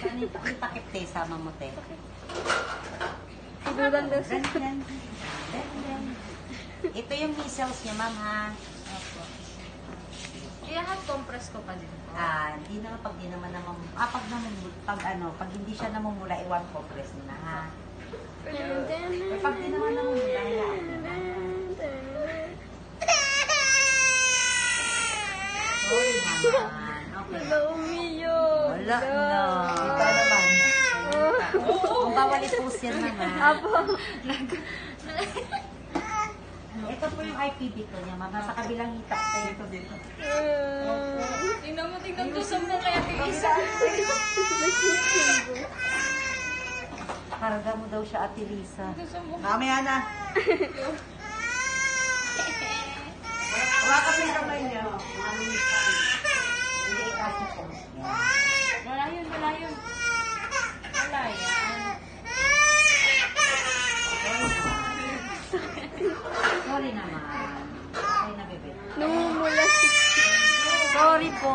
Ano yung takip te, sama mo te. Sigurang daw siya. Ito yung measles niya, ma'am, ha? Opo. I-hot compress ko pa din po. Ah, hindi na pag di naman naman, ah, pag naman, pag ano, pag hindi siya namumula, iwan compress na, ha? Eh, pag di naman namumula, mo na. Sorry naman. Okay. Wala umiyo. Wala na. Kung bawal ipus yan naman. Apo. Ito po yung IPD ko niya, ma'am. Nasa kabilang hita sa ito dito. Tingnan mo, tingnan ko sa mo kaya isa. Karga mo daw siya, Ate Lisa. Mamaya na. Wala kasi yung kamay niya. Wala yun, wala yun. Wala yan. Sorry naman. Okay na, bebe. Namumula siya. Sorry po.